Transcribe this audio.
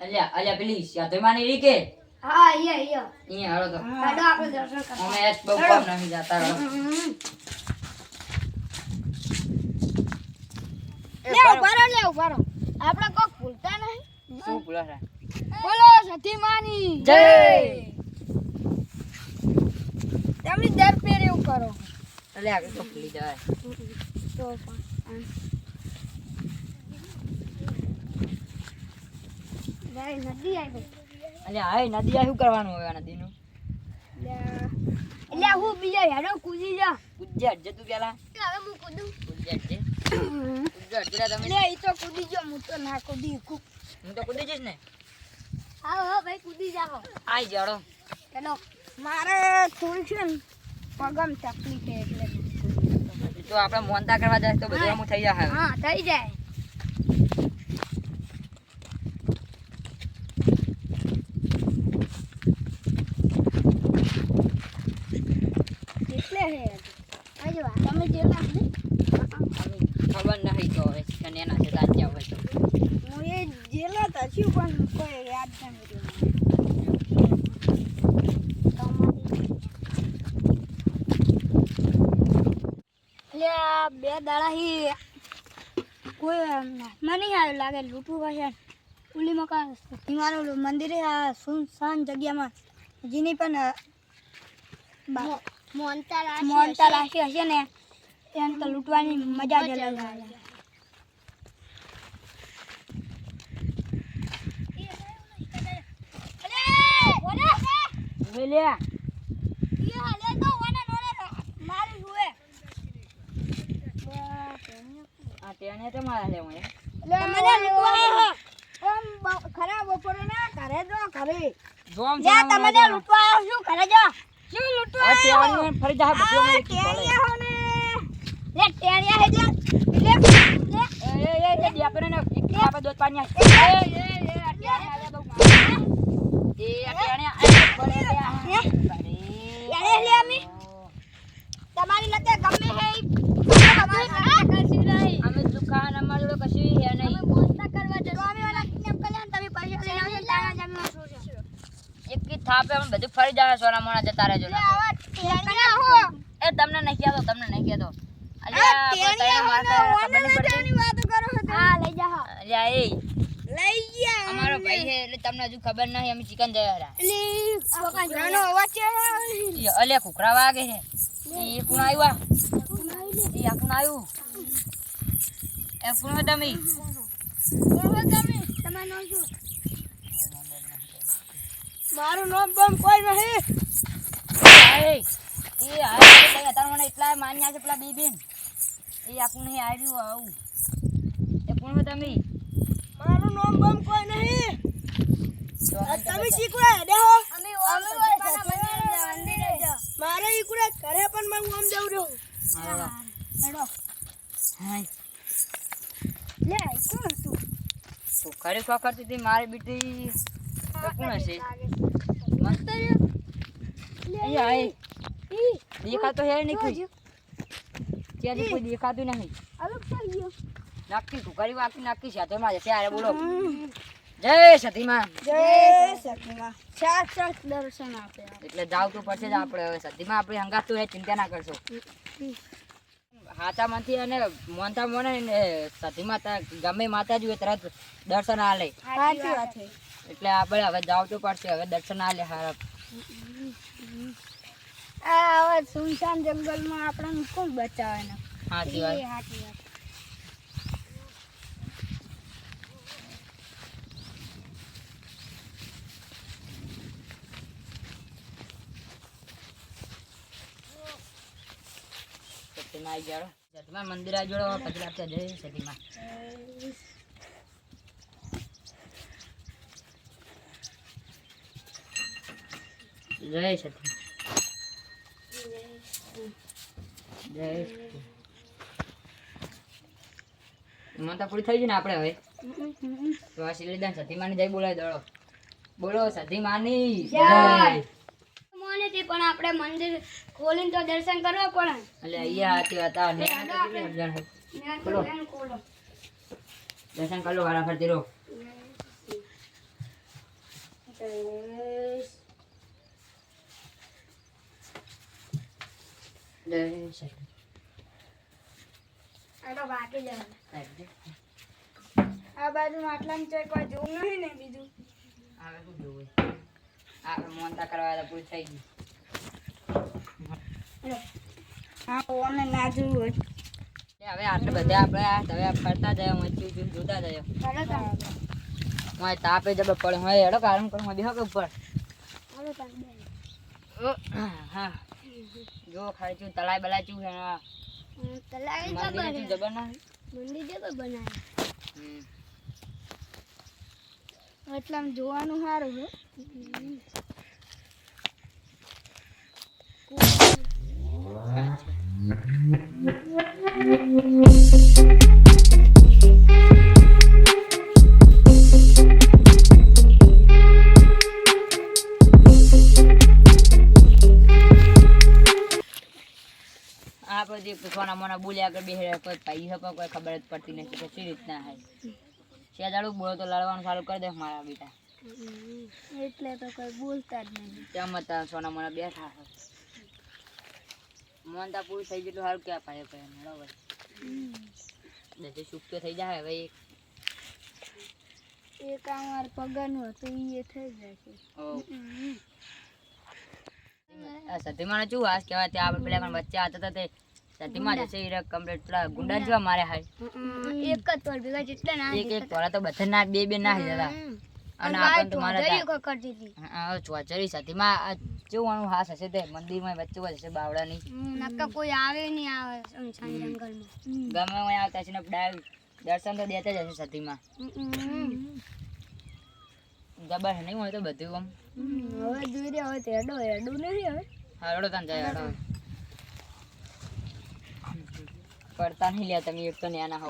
અલ્યા અલ્યા પેલી સાધુમાની રી કે હા અહીંયા અહીંયા. અહીંયા હાલો તો. હેડો આપણે દર્શન કરવા. અમે આજ બહુ કામ નહીં જાતા રહો લે ઉભારો લે ઉભારો આપણે કોક ભૂલતા નહીં. શું બોલો છે બોલો સતીમાની. જય! તમે દર પેર એવું કરો અલ્યા આગળ તો ભૂલી જાય તો પણ નદી આવી અલ્યા હાય નદી આ શું કરવાનું હવે નદીનું? એટલે હું બીજા હેડો કૂદી જા. પૂજ્ય હટજે તું પેલા. હવે હું કૂદું. પૂજ્ય હટજે. પૂજ્ય હટજે તમે. એ તો કૂદી ગયો હું તો ના કૂદી કૂ હું તો કૂદી જઈશ ને. હા હા ભાઈ કૂદી જાઓ. આઈ જાડો. હેલો મારે થોડી છે ને પગમ તકલીફ એટલે. તો આપણે મોનતા કરવા જાય તો બધું આમ થઈ જાય હા થઈ જાય એટલે હે આજે વાત તમે જેલા ને ખબર નહીં તો હવે અને એના છે તાજ્યા હોય તો. હું એ જેલા તા છું પણ કોઈ યાદ નથી રહ્યું એટલે આ બે દાડા હી કોઈ હાથમાં નહીં આવ્યું લાગે લૂંટવું પાસે ઉલી મકાન હિમાનું મંદિર આ સુનસાન જગ્યામાં જેની પણ મોનતા રાશિ હશે ને? એને તો લૂંટવાની મજા જ અલગ આવે. બોલ્યા આ તેને તો મારા લે હું ખરાબ બપોરે ના ઘરે જો ઘરે. જોમ જ્યાં તમને લૂંટવા આવ્યો છું ઘરે જો? શું લૂંટવા હવે આવ્યો તેવાળી ફરી જા બધું આ અમે ટેણિયા હો ને. લે ટેણિયા હે જે લે લે. એ એ એ દી ને આપણે દોત પાણી એ એ એ આ ટેણે આલે બહુ એ આ તમારી લતે ગમે હે દુકાન અમાર કશું નહીં મોસ્તા કરવા જતો અમે કર્યા તમે પૈસા એક કી થાપે અમે બધું ફરી જાય સોના મોના જતા રહેજો એ તમને નહીં કહેતો તમને નહીં કહેતો અલ્યા ને ખબર નહીં પડતી વાત કરો હા લઈ જા અલ્યા એ લઈ ગયા અમારો ભાઈ છે એટલે તમને હજુ ખબર નહીં અમે ચિકન જયા રહ્યા અવાજ છે? ઈ અલ્યા કુકરા વાગે છે. એ કોણ આવ્યા. એ આ કોણ આવ્યું. એ કોણ હતા તમે? મારું નામ બમ કોઈ નહીં. એ એ આ તાર મને એટલા માન્યા છે પેલા બીબીન. એ આખું નહીં આવ્યું આવું. એ કોણ તમે? નામ બમ કોઈ નહીં. તમે શીખવા દેહો મારે ઈકુડે ઘરે પણ મેં આમ જઉં રહ્યો હાલો. હેડો. હાય. લે કોણ હતું? તો ખરે શું કરતી હતી મારી બેટી? તો કોણ હશે? મસ્ત અહીંયા આય. દેખાતો હે નહીં કોઈ દેખાતું નહીં અલગ થઈ ગયો. નાખી કુકરી વાકી નાખી સાથે માં જશે આરે બોલો. જય સતીમાં જય સતીમાં સાત સાત દર્શન આપે એટલે જાવ તો પછી જ આપણે હવે સતીમાં આપણી હંગાત એ ચિંતા ના કરશો. હાચા માંથી અને મોનતા મોને સતી માતા ગમે માતાજી હોય તરત દર્શન આલે. લે એટલે આપણે હવે જાવ તો પડશે હવે દર્શન આલે હારા. આ હવે સુનસાન જંગલમાં આપણને કોણ બચાવે હાચી વાત. સાચી વાત. સતીમાં. જય સતી. જય પૂરી થઈ ગઈ ને આપણે હવે? તો આ સતીમાની જય બોલાવી દોડો. બોલો સતીમાની, જય. તે પણ આપણે મંદિર ખોલીને તો દર્શન કરવા પડે. એટલે અહીંયા આતી હતા ને. કેટલી સમજણ છે. મેં બોલો. તો એમ ખોલો. દર્શન કરો વારા ફરતી રહો. આ બાજુ માટલામાં ચોય કોઈ જોવું નહીં ને બીજું. શું જોવું આપણે મોનતા કરવા પૂરું થઈ ગઈ હા ઓને ના જોવું હોય એ હવે આટલે બધા આપણે હવે ફરતા જાય જોતા જાય ચાલો તાપે જબ પડે. એડો કારણ કરું હું બેહો ઉપર. ચાલો તાણ બે ઓ, હા. જો ખાલી ચું તલાઈ બલાઈ ચું હા. તલાઈ જબર ના એટલે આમ જોવાનું સારું હે. બધી સોના મોના બોલ્યા આગળ બે કોઈ પાઈ હકો કોઈ ખબર જ પડતી નથી કે શી રીતના હે. શેજાડું બોલો તો લડવાનું ચાલુ કરી દે મારા બેટા. એટલે તો કોઈ બોલતા જ નહીં. તેમ હતા સોના મોના બેઠા છે મોનતા પૂરું થઈ જેટલું સારું ક્યાં પાડે પાય બરાબર દસે સુખ તો થઈ જાય હવે એક. કામ મારે પગારનું હતું ઈ એ થઈ જશે સતીમાને શું વાસ કહેવાય ત્યાં આપણે પેલા પણ વચ્ચે હતા તે. સતીમાં જશે એ કમ્પ્લીટ પેલા ગુંડા જેવા મારે હાય. એક જ તોડ ભેગા જેટલા ના એક એક તોડા તો બધા ના બે બે ના જતા અને આપણે તો મારા કરતી હતી. હા, ચોચરી સતીમાં માં જોવાનું હાસ હશે તે મંદિરમાં વચ્ચે વચ્ચે બાવડાની નક્કા કોઈ આવે નહીં આવે શમશાન જંગલમાં. ગમે હોય આવતા છે ને ડાય દર્શન તો દેતા જ હશે સતીમાં જબર નહીં હોય તો બધું આમ. હવે જોઈ રહ્યા હોય તો હેડો હેડું નહીં હવે. હા રડો તાન જાય રડો પડતા નહીં લ્યા તમે એક તો ન્યાના હો